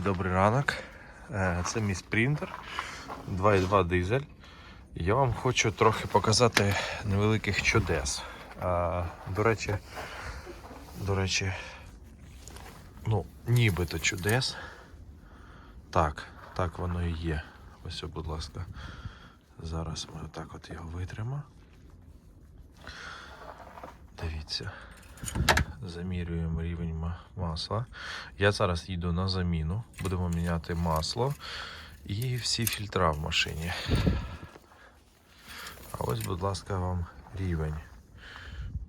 Добрий ранок. Е, Це мій спринтер 2.2 дизель. Я вам хочу трохи показати невеликих чудес. До речі, до речі, ну, нібито чудес. Так, так воно і є. Ось, будь ласка. Зараз ми отак от його витримо. Дивіться. Замірюємо рівень масла. Я зараз їду на заміну. Будемо міняти масло і всі фільтра в машині. А ось, будь ласка, вам рівень.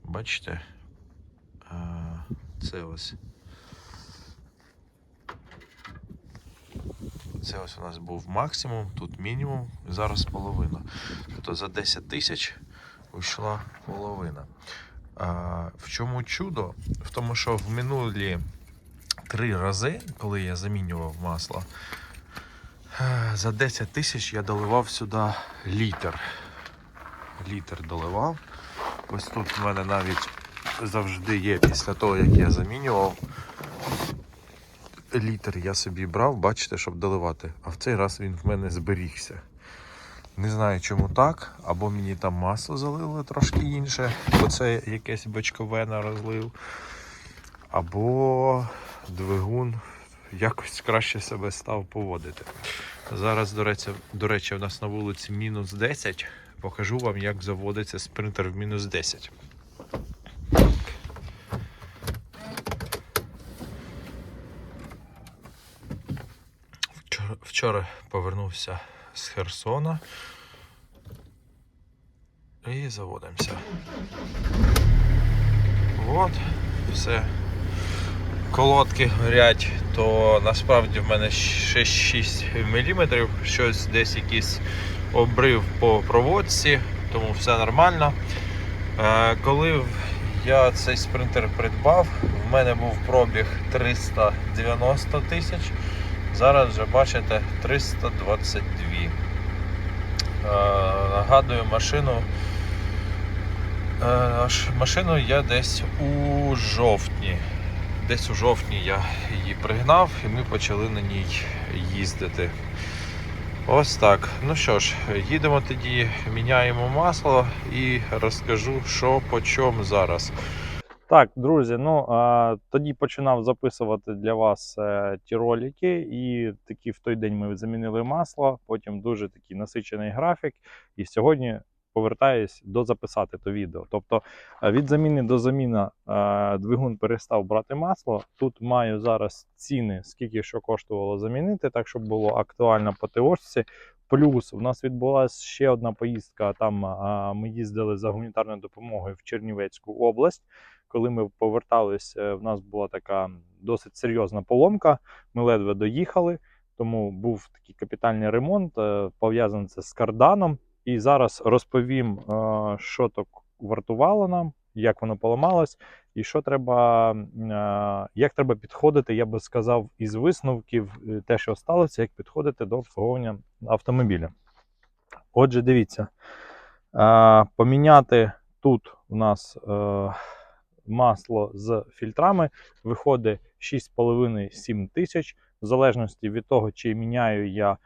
Бачите? Це ось. Це ось у нас був максимум, тут мінімум, зараз половина. Тобто за 10 тисяч вийшла половина. В чому чудо? В тому, що в минулі три рази, коли я замінював масло, е, за 10 тисяч я доливав сюди літр. Літр доливав. Ось тут в мене навіть завжди є після того, як я замінював. Літр я собі брав, бачите, щоб доливати. А в цей раз він в мене зберігся. Не знаю, чому так. Або мені там масло залили трошки інше, бо це якесь бочкове на розлив. Або двигун якось краще себе став поводити. Зараз, до речі, до речі, у нас на вулиці мінус 10. Покажу вам, як заводиться спринтер в мінус 10. Вчора, повернувся з Херсона. І заводимося. От, все. Колодки горять, то насправді в мене ще 6 мм, щось десь якийсь обрив по проводці, тому все нормально. Е, коли я цей спринтер придбав, в мене був пробіг 390 тисяч. Зараз вже бачите 322. Е, нагадую, машину. Е, машину я десь у жовтні. Десь у жовтні я її пригнав і ми почали на ній їздити. Ось так. Ну що ж, їдемо тоді, міняємо масло і розкажу, що по чому зараз. Так, друзі, ну а, тоді починав записувати для вас е, ті ролики, і такі в той день ми замінили масло, потім дуже такий насичений графік. І сьогодні повертаюсь до записати то відео. Тобто е, від заміни до заміни е, двигун перестав брати масло. Тут маю зараз ціни, скільки що коштувало замінити, так щоб було актуально по ТОшці. Плюс у нас відбулася ще одна поїздка. Там а, ми їздили за гуманітарною допомогою в Чернівецьку область коли ми повертались, е, в нас була така досить серйозна поломка. Ми ледве доїхали, тому був такий капітальний ремонт, е, пов'язаний це з карданом. І зараз розповім, е, що так вартувало нам, як воно поламалось, і що треба, як треба підходити, я би сказав, із висновків, те, що сталося, як підходити до обслуговування автомобіля. Отже, дивіться, поміняти тут у нас. Масло з фільтрами виходить 6,5-7 тисяч, в залежності від того, чи міняю я е,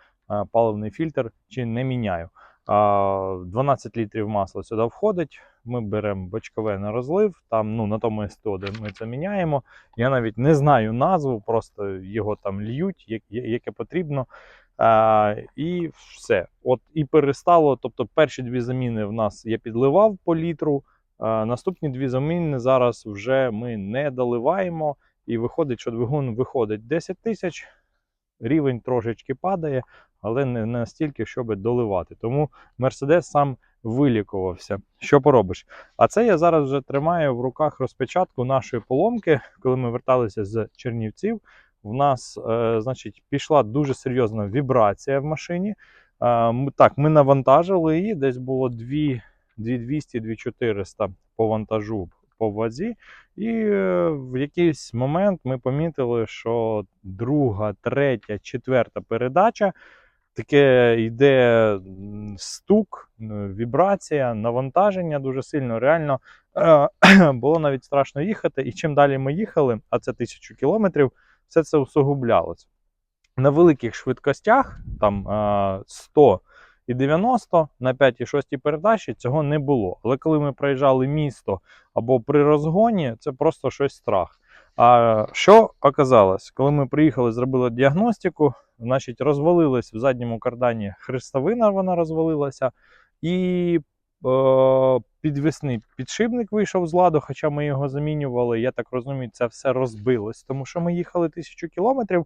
паливний фільтр, чи не міняю. 12 літрів масла сюди входить. Ми беремо бочкове на розлив, там ну, на тому СТО, де ми це міняємо. Я навіть не знаю назву, просто його там льють, як- яке потрібно. А, і все. От і перестало. Тобто, перші дві заміни в нас я підливав по літру. Наступні дві заміни зараз вже ми не доливаємо, і виходить, що двигун виходить 10 тисяч, рівень трошечки падає, але не настільки, щоб доливати. Тому Мерседес сам вилікувався. Що поробиш? А це я зараз вже тримаю в руках розпечатку нашої поломки, коли ми верталися з Чернівців. В нас, е, значить, пішла дуже серйозна вібрація в машині. Е, так, ми навантажили її, десь було 2 2200-2400 по вантажу по вазі. І е, в якийсь момент ми помітили, що друга, третя, четверта передача таке йде стук, е, вібрація, навантаження дуже сильно. Реально е, було навіть страшно їхати. І чим далі ми їхали, а це тисячу кілометрів, все це усугублялося. на великих швидкостях, там е, 100 і 90 на 5 і 6 передачі цього не було. Але коли ми проїжджали місто або при розгоні, це просто щось страх. А що оказалось? Коли ми приїхали, зробили діагностику, значить, розвалилась в задньому кардані хрестовина, вона розвалилася, і е, підвісний підшипник вийшов з ладу, хоча ми його замінювали. Я так розумію, це все розбилось, тому що ми їхали тисячу кілометрів.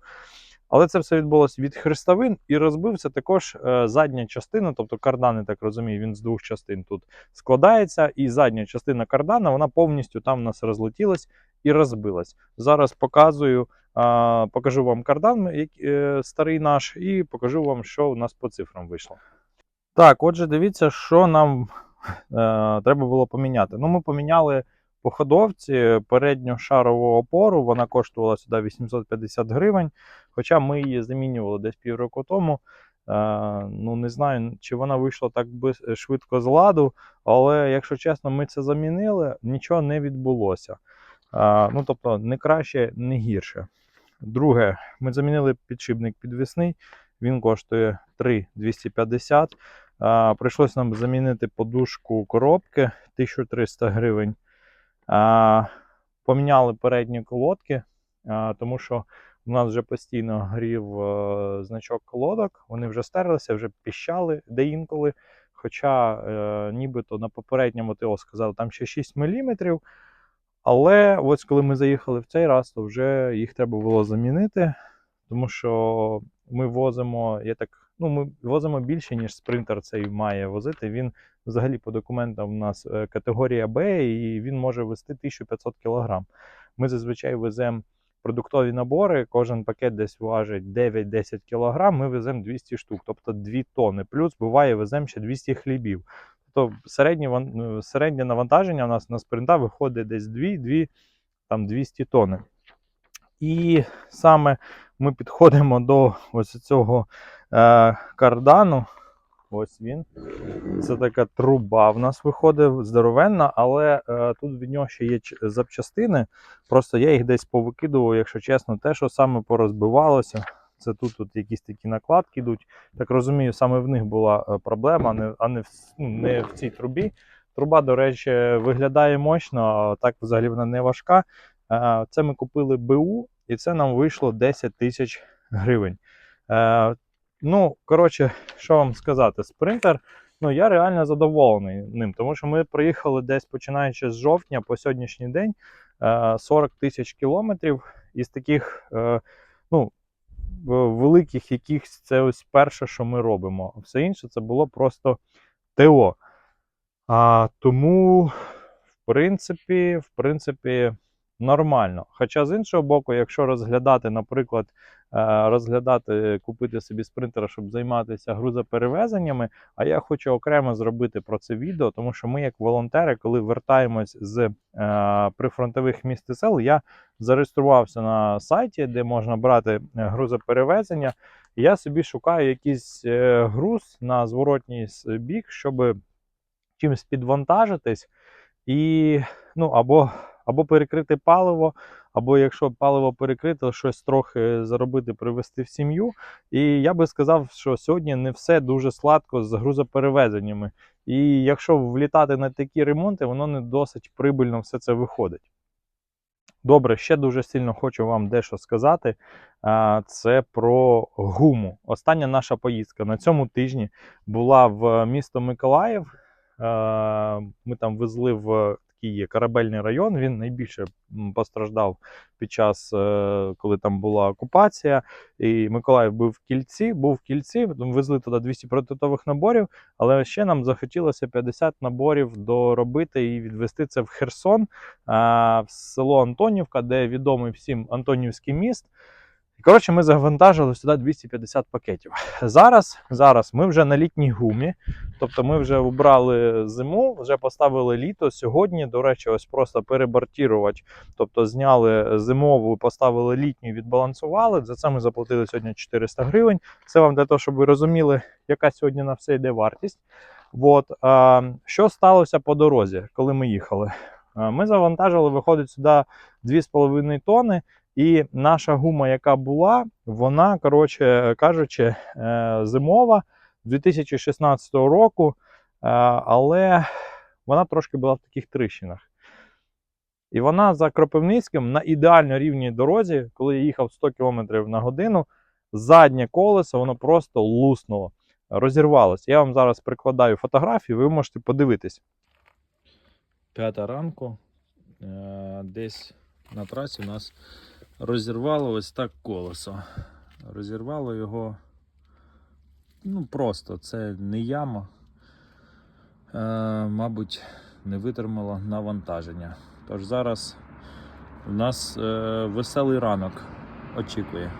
Але це все відбулося від хрестовин і розбився також е, задня частина, тобто кардан, я так розумію, він з двох частин тут складається, і задня частина кардана вона повністю там у нас розлетілась і розбилась. Зараз показую, покажу вам кардан е, старий наш, і покажу вам, що у нас по цифрам вийшло. Так, отже, дивіться, що нам е, треба було поміняти. Ну, ми поміняли по ходовці передню шарову опору, вона коштувала сюди 850 гривень. Хоча ми її замінювали десь півроку тому. Е, ну, не знаю, чи вона вийшла так бис- швидко з ладу, але якщо чесно, ми це замінили, нічого не відбулося. Е, ну, тобто, не краще, не гірше. Друге, ми замінили підшипник підвісний, він коштує 3,250. Е, прийшлось нам замінити подушку коробки 1300 гривень. Поміняли передні колодки, тому що у нас вже постійно грів е, значок колодок, вони вже стерлися, вже піщали деінколи. Хоча е, нібито на попередньому ТО сказали, там ще 6 мм. Але ось коли ми заїхали в цей раз, то вже їх треба було замінити, тому що ми возимо, я так, ну, ми возимо більше, ніж спринтер цей має возити. Він взагалі по документам у нас е, категорія Б, і він може вести 1500 кг. Ми зазвичай веземо продуктові набори, кожен пакет десь важить 9-10 кг, ми веземо 200 штук, тобто 2 тонни. Плюс буває, веземо ще 200 хлібів. Тобто середнє, е, середнє навантаження у нас на спринта виходить десь 2-2 там 200 тонн. І саме ми підходимо до ось цього кардану. Ось він. Це така труба в нас виходить здоровенна, але е, тут від нього ще є запчастини. Просто я їх десь повикидував, якщо чесно, те, що саме порозбивалося. Це тут, тут якісь такі накладки йдуть. Так розумію, саме в них була е, проблема, а не, а не, в, ну, не в цій трубі. Труба, до речі, виглядає мощно, так взагалі вона не важка. Е, Це ми купили БУ, і це нам вийшло 10 тисяч гривень. Е, Ну, коротше, що вам сказати, спринтер. Ну, я реально задоволений ним, тому що ми проїхали десь починаючи з жовтня по сьогоднішній день е, 40 тисяч кілометрів. Із таких е, ну, великих якихось це ось перше, що ми робимо. Все інше це було просто ТО. А, тому, в принципі, в принципі, нормально. Хоча з іншого боку, якщо розглядати, наприклад, е, розглядати, купити собі спринтера, щоб займатися грузоперевезеннями, а я хочу окремо зробити про це відео, тому що ми, як волонтери, коли вертаємось з е, прифронтових міст і сел, я зареєструвався на сайті, де можна брати е, грузоперевезення. Я собі шукаю якийсь груз на зворотній бік, щоб чимось підвантажитись і ну, або, або перекрити паливо, або якщо паливо перекрите, щось трохи заробити, привезти в сім'ю. І я би сказав, що сьогодні не все дуже сладко з грузоперевезеннями. І якщо влітати на такі ремонти, воно не досить прибильно все це виходить. Добре, ще дуже сильно хочу вам дещо сказати. Це про гуму. Остання наша поїздка на цьому тижні була в місто Миколаїв. Ми там везли в такий є корабельний район. Він найбільше постраждав під час, е, коли там була окупація. І Миколаїв був в кільці, був в кільці. Везли туди 200 продуктових наборів, але ще нам захотілося 50 наборів доробити і відвести це в Херсон, е, в село Антонівка, де відомий всім Антонівський міст. Коротше, ми завантажили сюди 250 пакетів. Зараз, зараз ми вже на літній гумі, тобто ми вже убрали зиму, вже поставили літо. Сьогодні, до речі, ось просто перебортірувач, тобто зняли зимову, поставили літню, відбалансували. За це ми заплатили сьогодні 400 гривень. Це вам для того, щоб ви розуміли, яка сьогодні на все йде вартість. От, а, що сталося по дорозі, коли ми їхали? Ми завантажили, виходить сюди 2,5 тонни. І наша гума, яка була, вона, коротше кажучи, е, зимова 2016 року, е, але вона трошки була в таких тріщинах. І вона за Кропивницьким на ідеально рівній дорозі, коли я їхав 100 км на годину, заднє колесо воно просто луснуло, розірвалося. Я вам зараз прикладаю фотографію, ви можете подивитись. П'ята ранку. Е, Десь на трасі у нас розірвало ось так колесо. Розірвало його. Ну просто це не яма. Е, мабуть, не витримало навантаження. Тож зараз у нас е, веселий ранок очікує.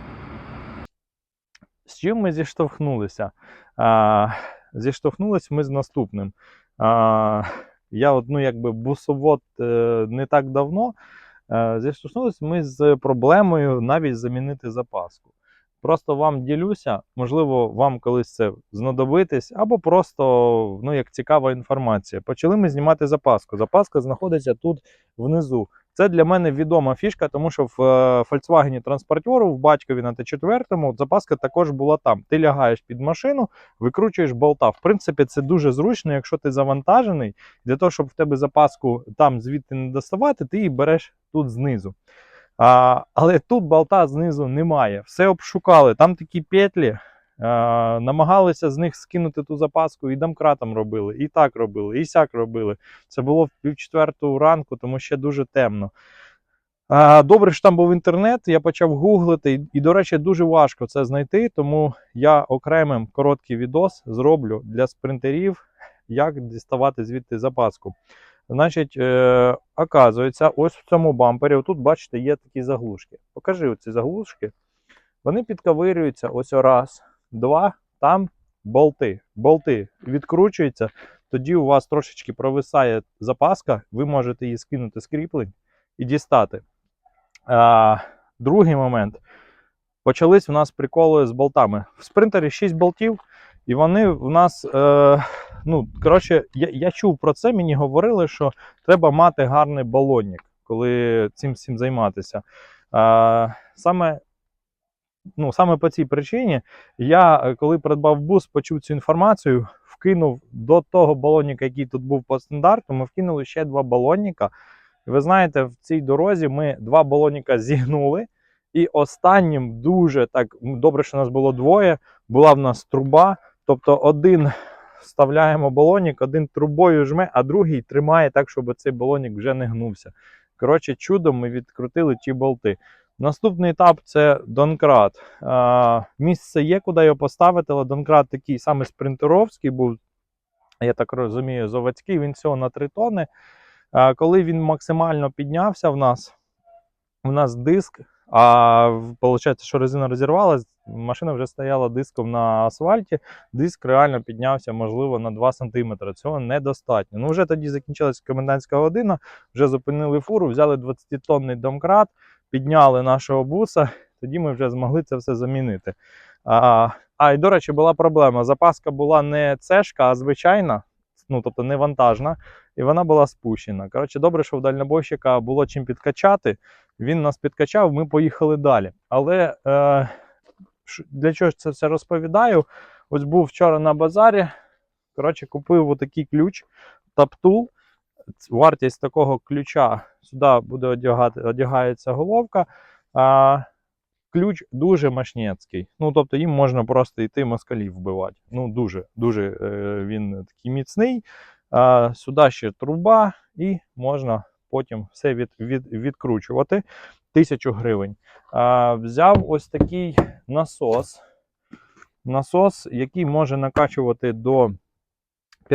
З чим ми зіштовхнулися? А, зіштовхнулися ми з наступним. А, я от, ну, якби бусовод е, не так давно. Е, зіштовхнулися ми з проблемою навіть замінити запаску. Просто вам ділюся, можливо, вам колись це знадобитись, або просто ну, як цікава інформація. Почали ми знімати запаску. Запаска знаходиться тут внизу. Це для мене відома фішка, тому що в е, Volkswagen транспортеру в батькові на Т4 запаска також була там. Ти лягаєш під машину, викручуєш болта. В принципі, це дуже зручно, якщо ти завантажений. Для того, щоб в тебе запаску там звідти не доставати, ти її береш тут знизу. А, але тут болта знизу немає. Все обшукали. Там такі петлі. А, намагалися з них скинути ту запаску і домкратом робили, і так робили, і сяк робили. Це було в півчетвертого ранку, тому ще дуже темно. Добре, що там був інтернет, я почав гуглити, і, до речі, дуже важко це знайти, тому я окремим короткий відос зроблю для спринтерів, як діставати звідти запаску. Значить, е, оказується, ось в цьому бампері, отут, бачите, є такі заглушки. Покажи оці заглушки. Вони підковирюються ось раз, два, там болти. Болти відкручуються, тоді у вас трошечки провисає запаска, ви можете її скинути з кріплень і дістати. А, другий момент. Почались у нас приколи з болтами. В спринтері 6 болтів, і вони в нас. Е, ну, коротше, я, я чув про це, мені говорили, що треба мати гарний балонник, коли цим всім займатися. А, саме, ну, саме по цій причині я, е, коли придбав бус, почув цю інформацію, вкинув до того балонника, який тут був по стандарту, ми вкинули ще два балонника. І ви знаєте, в цій дорозі ми два балоніка зігнули. І останнім дуже так добре, що нас було двоє. Була в нас труба. Тобто, один вставляємо балонік, один трубою жме, а другий тримає так, щоб цей балонік вже не гнувся. Коротше, чудом ми відкрутили ті болти. Наступний етап це донкрат. Місце є, куди його поставити, але донкрат такий саме спринтеровський був, я так розумію, заводський, він всього на 3 тони. Коли він максимально піднявся в нас, у нас диск, а виходить, що резина розірвалась, машина вже стояла диском на асфальті, диск реально піднявся, можливо, на 2 см. Цього недостатньо. Ну, вже тоді закінчилась комендантська година, вже зупинили фуру, взяли 20-тонний домкрат, підняли нашого буса, тоді ми вже змогли це все замінити. А, а і до речі, була проблема. Запаска була не цешка, а звичайна, ну тобто не вантажна, і вона була спущена. Коротше, добре, що в дальнобойщика було чим підкачати. Він нас підкачав, ми поїхали далі. Але е, для чого це все розповідаю? Ось був вчора на базарі. Коротше, купив отакий ключ Таптул. Вартість такого ключа сюди буде одягати, одягається головка. А, ключ дуже мощнецький. Ну, тобто їм можна просто йти москалів вбивати. Ну, дуже, дуже е, він такий міцний. А, сюди ще труба, і можна потім все від, від, відкручувати. Тисячу гривень. А, взяв ось такий насос. Насос, який може накачувати до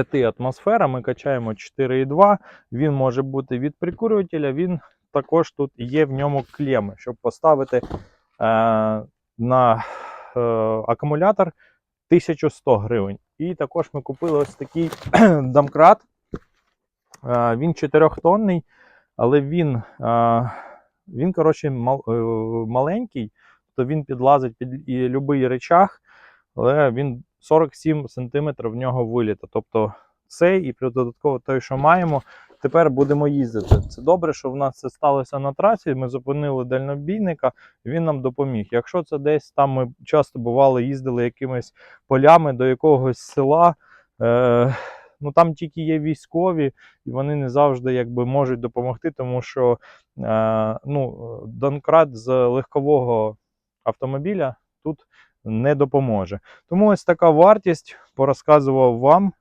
5 атмосфер. Ми качаємо 4,2. Він може бути від прикурювателя. Він також тут є в ньому клеми, щоб поставити е, на е, акумулятор 1100 гривень. І також ми купили ось такий домкрат. Е, він 4-тонний, але він, е, він коротше, мал, е, маленький, то він підлазить під будь-який речах, але він 47 см в нього виліта. Тобто цей і плюс додатково той, що маємо, тепер будемо їздити. Це добре, що в нас це сталося на трасі. Ми зупинили дальнобійника, він нам допоміг. Якщо це десь там ми часто бували, їздили якимись полями до якогось села. Е, ну там тільки є військові, і вони не завжди якби можуть допомогти, тому що е, ну, Донкрат з легкового автомобіля тут не допоможе. Тому ось така вартість порозказував вам.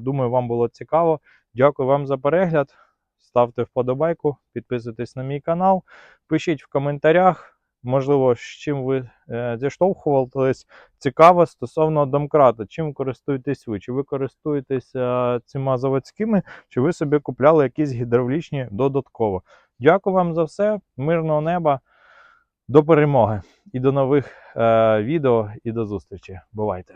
Думаю, вам було цікаво. Дякую вам за перегляд. Ставте вподобайку, підписуйтесь на мій канал, пишіть в коментарях. Можливо, з чим ви е, зіштовхувались цікаво стосовно домкрата. Чим користуєтесь ви? Чи ви користуєтесь е, цими заводськими, чи ви собі купляли якісь гідравлічні додатково? Дякую вам за все. Мирного неба. До перемоги і до нових е, відео, і до зустрічі. Бувайте!